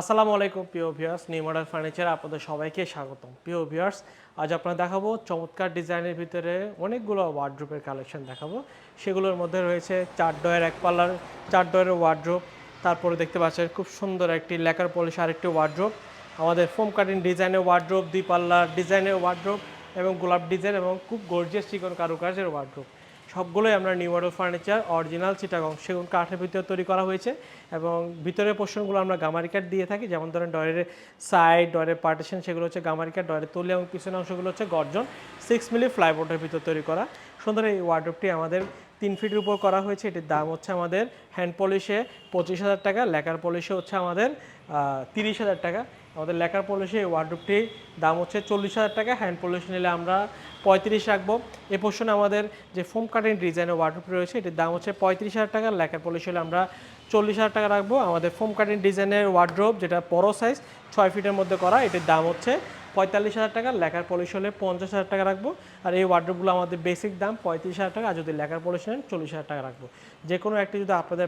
আসসালামু আলাইকুম, প্রিয় ভিউয়ার্স নিউ মডেল ফার্নিচার আপনাদের সবাইকে স্বাগতম। প্রিয় ভিউয়ার্স আজ আপনারা দেখাবো চমৎকার ডিজাইনের ভিতরে অনেকগুলো ওয়ার্ড্রোপের কালেকশন দেখাবো। সেগুলোর মধ্যে রয়েছে চার ডয়ের এক পাল্লার, চার ডয়ের ওয়ার্ড্রোপ তারপরে দেখতে পাচ্ছেন খুব সুন্দর একটি লেকার পলিশ আরেকটি ওয়ার্ড্রোপ আমাদের ফোম কাটিং ডিজাইনের ওয়ার্ড্রোপ দুই পাল্লার ডিজাইনের ওয়ার্ড্রোপ এবং গোলাপ ডিজাইন এবং খুব গর্জিয়াস চিকন কারুকার্যের ওয়ার্ড্রোপ সবগুলোই আমরা new model furniture original Chittagong সেগুন কাঠের ভিতরে তৈরি করা হয়েছে এবং ভিতরের পোর্শনগুলো আমরা গামারি কাঠ দিয়ে থাকি। যেমন ধরেন ডয়ের সাইড ডয়ের পার্টিশন সেগুলো হচ্ছে গামারি কাঠ ডয়ের তলি এবং পিছনের অংশগুলো হচ্ছে গর্জন। সিক্স মিলি ফ্লাইবোর্ডের ভিতর তৈরি করা। সুন্দর এই ওয়ার্ডরোবটি আমাদের তিন ফিটের উপর করা হয়েছে। এটির দাম হচ্ছে আমাদের হ্যান্ড পলিশে পঁচিশ হাজার টাকা, লেকার পলিশে হচ্ছে আমাদের তিরিশ হাজার টাকা। আমাদের লেকার পলিশে এই দাম হচ্ছে চল্লিশ হাজার টাকা। হ্যান্ড পলিশ নিলে আমরা পঁয়ত্রিশ রাখব। এ পোর্শনে আমাদের যে ফোম কাটিং ডিজাইনের ওয়ার্ডরোব রয়েছে, এটির দাম হচ্ছে পঁয়ত্রিশ হাজার টাকা। লেকার পলিশ হলে আমরা চল্লিশ হাজার টাকা রাখব। আমাদের ফোম কাটিং ডিজাইনের ওয়ার্ডরোব যেটা বড় সাইজ ছয় ফিটের মধ্যে করা, এটির দাম হচ্ছে পঁয়তাল্লিশ হাজার টাকা। লেখার পলিশ হলে পঞ্চাশ হাজার টাকা রাখব। আর এই ওয়ার্ডরোবগুলো আমাদের বেসিক দাম পঁয়ত্রিশ হাজার টাকা। আর যদি লেখার পলিশ নেন, চল্লিশ হাজার টাকা রাখব। যে কোনো একটি যদি আপনাদের